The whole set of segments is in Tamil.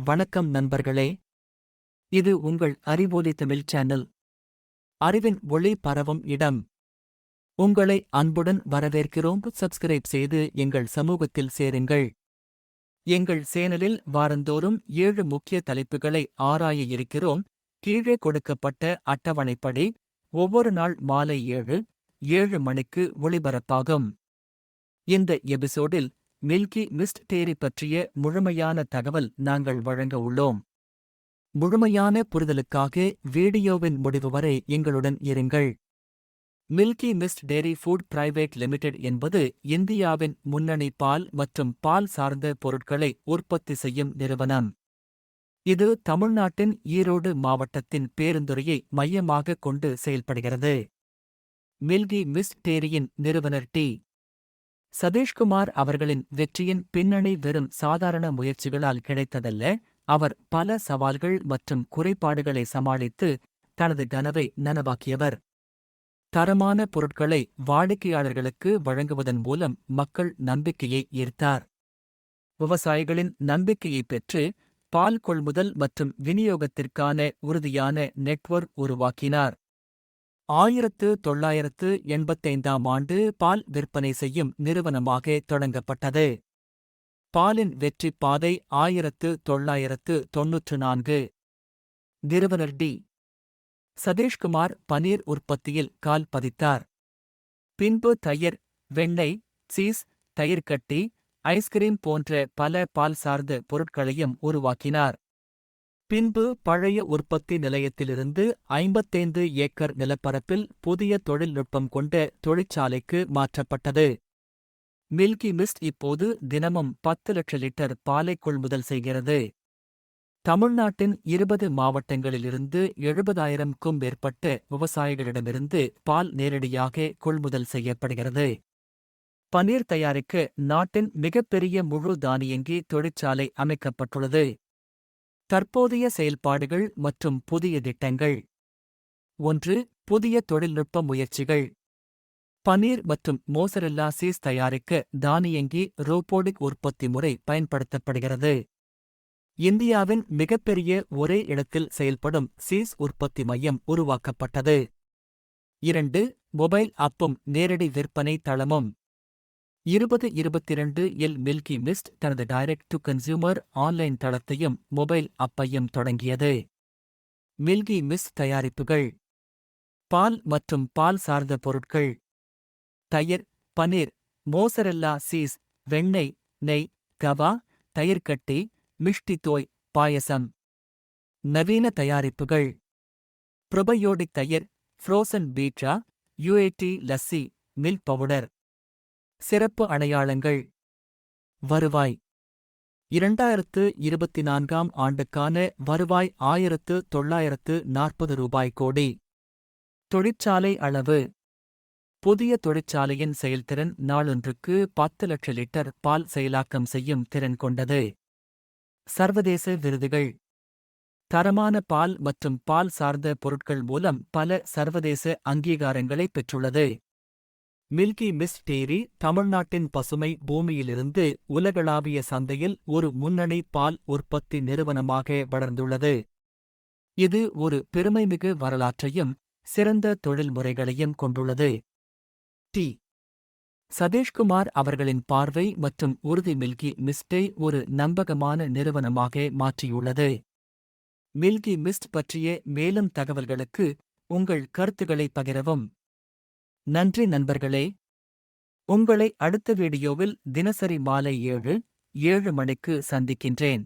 வணக்கம் நண்பர்களே. இது உங்கள் அறிவொலி தமிழ் சேனல். அறிவின் ஒளி பரவும் இடம். உங்களை அன்புடன் வரவேற்கிறோம். சப்ஸ்கிரைப் செய்து எங்கள் சமூகத்தில் சேருங்கள். எங்கள் சேனலில் வாரந்தோறும் ஏழு முக்கிய தலைப்புகளை ஆராய இருக்கிறோம். கீழே கொடுக்கப்பட்ட அட்டவணைப்படி ஒவ்வொரு நாள் மாலை ஏழு ஏழு மணிக்கு ஒளிபரப்பாகும். இந்த எபிசோடில் மில்கி மிஸ்ட் டேரி பற்றிய முழுமையான தகவல் நாங்கள் வழங்க உள்ளோம். முழுமையான புரிதலுக்காக வீடியோவின் முடிவு வரை எங்களுடன் இருங்கள். Milky mist dairy food private limited என்பது இந்தியாவின் முன்னணி பால் மற்றும் பால் சார்ந்த பொருட்களை உற்பத்தி செய்யும் நிறுவனம். இது தமிழ்நாட்டின் ஈரோடு மாவட்டத்தின் பேருந்துறையை மையமாக கொண்டு செயல்படுகிறது. மில்கி மிஸ்ட் டேரியின் நிறுவனர் டி. சதீஷ்குமார் அவர்களின் வெற்றியின் பின்னணி வெறும் சாதாரண முயற்சிகளால் கிடைத்ததல்ல அவர் பல சவால்கள் மற்றும் குறைபாடுகளை சமாளித்து தனது கனவை நனவாக்கியவர். தரமான பொருட்களை வாடிக்கையாளர்களுக்கு வழங்குவதன் மூலம் மக்கள் நம்பிக்கையை ஈர்த்தார். விவசாயிகளின் நம்பிக்கையை பெற்று பால் கொள்முதல் மற்றும் விநியோகத்திற்கான உறுதியான நெட்வொர்க் உருவாக்கினார். ஆயிரத்து தொள்ளாயிரத்து எண்பத்தைந்தாம் ஆண்டு பால் விற்பனை செய்யும் நிறுவனமாக தொடங்கப்பட்டது. பாலின் வெற்றி பாதை ஆயிரத்து தொள்ளாயிரத்து தொன்னூற்று நான்கு. நிறுவனர் டி. சதீஷ்குமார் பனீர் உற்பத்தியில் கால் பதித்தார். பின்பு தயிர் வெண்ணெய் சீஸ் தயிர்கட்டி ஐஸ்கிரீம் போன்ற பல பால் சார்ந்த பொருட்களையும் உருவாக்கினார். பின்பு பழைய உற்பத்தி நிலையத்திலிருந்து ஐம்பத்தைந்து ஏக்கர் நிலப்பரப்பில் புதிய தொழில்நுட்பம் கொண்ட தொழிற்சாலைக்கு மாற்றப்பட்டது. மில்கி மிஸ்ட் இப்போது தினமும் பத்து லட்ச லிட்டர் பாலை கொள்முதல் செய்கிறது. தமிழ்நாட்டின் இருபது மாவட்டங்களிலிருந்து எழுபதாயிரம்க்கும் மேற்பட்ட விவசாயிகளிடமிருந்து பால் நேரடியாக கொள்முதல் செய்யப்படுகிறது. பன்னீர் தயாரிக்க நாட்டின் மிகப்பெரிய முழு தானியங்கி தொழிற்சாலை அமைக்கப்பட்டுள்ளது. தற்போதைய செயல்பாடுகள் மற்றும் புதிய திட்டங்கள். ஒன்று புதிய தொழில்நுட்ப முயற்சிகள். பனீர் மற்றும் மோசரெல்லா சீஸ் தயாரிக்க தானியங்கி ரோபோடிக் உற்பத்தி முறை பயன்படுத்தப்படுகிறது. இந்தியாவின் மிகப்பெரிய ஒரே இடத்தில் செயல்படும் சீஸ் உற்பத்தி மையம் உருவாக்கப்பட்டது. இரண்டு மொபைல் அப்பும் நேரடி விற்பனை தளமும். இருபது இருபத்திரண்டு எல் மில்கி மிஸ்ட் தனது டைரக்ட் டு கன்சியூமர் ஆன்லைன் தளத்தையும் மொபைல் அப்பையும் தொடங்கியது. மில்கி மிஸ்ட் தயாரிப்புகள். பால் மற்றும் பால் சார்ந்த பொருட்கள். தயிர் பனீர் மோசரெல்லா சீஸ் வெண்ணெய் நெய் கவா தயிர்கட்டி மிஷ்டி தோய் பாயசம். நவீன தயாரிப்புகள். ப்ரொபயோடிக் தயிர் ஃப்ரோசன் பீட்ரா யுஏடி லஸ்ஸி மில்க் பவுடர் சிறப்பு அடையாளங்கள். வருவாய். இரண்டாயிரத்து இருபத்தி நான்காம் ஆண்டுக்கான வருவாய் ஆயிரத்து தொள்ளாயிரத்து நாற்பது ரூபாய் கோடி. தொழிற்சாலை அளவு. புதிய தொழிற்சாலையின் செயல்திறன் நாளொன்றுக்கு பத்து லட்ச லிட்டர் பால் செயலாக்கம் செய்யும் திறன் கொண்டது. சர்வதேச விருதுகள். தரமான பால் மற்றும் பால் சார்ந்த பொருட்கள் மூலம் பல சர்வதேச அங்கீகாரங்களை பெற்றுள்ளது. மில்கி மிஸ் டேரி தமிழ்நாட்டின் பசுமை பூமியிலிருந்து உலகளாவிய சந்தையில் ஒரு முன்னணி பால் உற்பத்தி நிறுவனமாக வளர்ந்துள்ளது. இது ஒரு பெருமைமிகு வரலாற்றையும் சிறந்த தொழில்முறைகளையும் கொண்டுள்ளது. டி. சதீஷ்குமார் அவர்களின் பார்வை மற்றும் உறுதி மில்கி மிஸ்டை ஒரு நம்பகமான நிறுவனமாக மாற்றியுள்ளது. மில்கி மிஸ்ட் பற்றிய மேலும் தகவல்களுக்கு உங்கள் கருத்துக்களை பகிரவும். நன்றி நண்பர்களே. உங்களை அடுத்த வீடியோவில் தினசரி மாலை ஏழு ஏழு மணிக்கு சந்திக்கின்றேன்.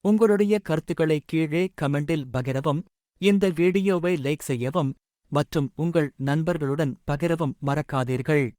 உங்களுடைய கருத்துக்களை கீழே கமெண்டில் பகிரவும் இந்த வீடியோவை லைக் செய்யவும் மற்றும் உங்கள் நண்பர்களுடன் பகிரவும் மறக்காதீர்கள்.